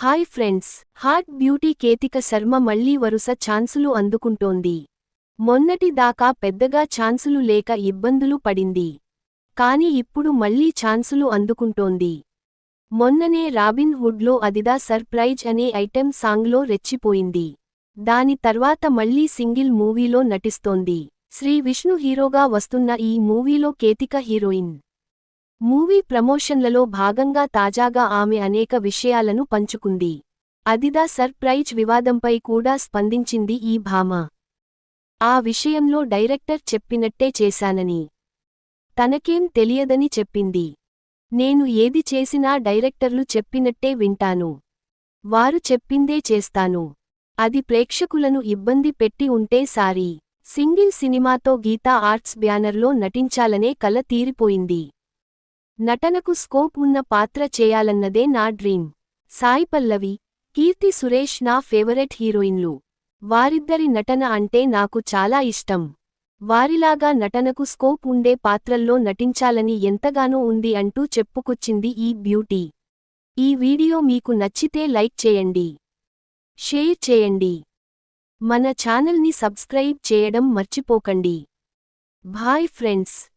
Hi friends hot beauty Ketika Sharma మళ్ళీ వరుస ఛాన్సులు అందుకుంటోంది. మొన్నటి దాకా పెద్దగా ఛాన్సులు లేక ఇబ్బందులు పడింది. కాని ఇప్పుడు మళ్ళీ ఛాన్సులు అందుకుంటోంది. మొన్ననే రాబిన్ హుడ్లో అదిదా సర్ప్రైజ్ అనే ఐటెం సాంగ్లో రెచ్చిపోయింది. దాని తర్వాత మళ్ళీ సింగిల్ మూవీలో నటిస్తోంది. శ్రీ విష్ణు హీరోగా వస్తున్న ఈ మూవీలో కేతిక హీరోయిన్. మూవీ ప్రమోషన్లలో భాగంగా తాజాగా ఆమె అనేక విషయాలను పంచుకుంది. అదిదా సర్ప్రైజ్ వివాదంపై కూడా స్పందించింది ఈ భామ. ఆ విషయంలో డైరెక్టర్ చెప్పినట్టే చేశానని. తనకేం తెలియదని చెప్పింది. నేను ఏది చేసినా డైరెక్టర్లు చెప్పినట్టే వింటాను. వారు చెప్పిందే చేస్తాను. అది ప్రేక్షకులను ఇబ్బంది పెట్టి ఉంటే సారీ. సింగిల్ సినిమాతో గీతా ఆర్ట్స్ బ్యానర్లో నటించాలనే కల తీరిపోయింది. నటనకు స్కోప్ ఉన్న పాత్ర చేయాలన్నదే నా డ్రీమ్. సాయి పల్లవి కీర్తి సురేష్ నా ఫేవరెట్ హీరోయిన్లు. వారిద్దరి నటన అంటే నాకు చాలా ఇష్టం. వారిలాగా నటనకు స్కోప్ ఉండే పాత్రల్లో నటించాలని ఎంతగానో ఉంది అంటూ చెప్పుకొచ్చింది ఈ బ్యూటీ. ఈ వీడియో మీకు నచ్చితే లైక్ చేయండి. షేర్ చేయండి. మన ఛానల్ని సబ్స్క్రైబ్ చేయడం మర్చిపోకండి. Bye friends.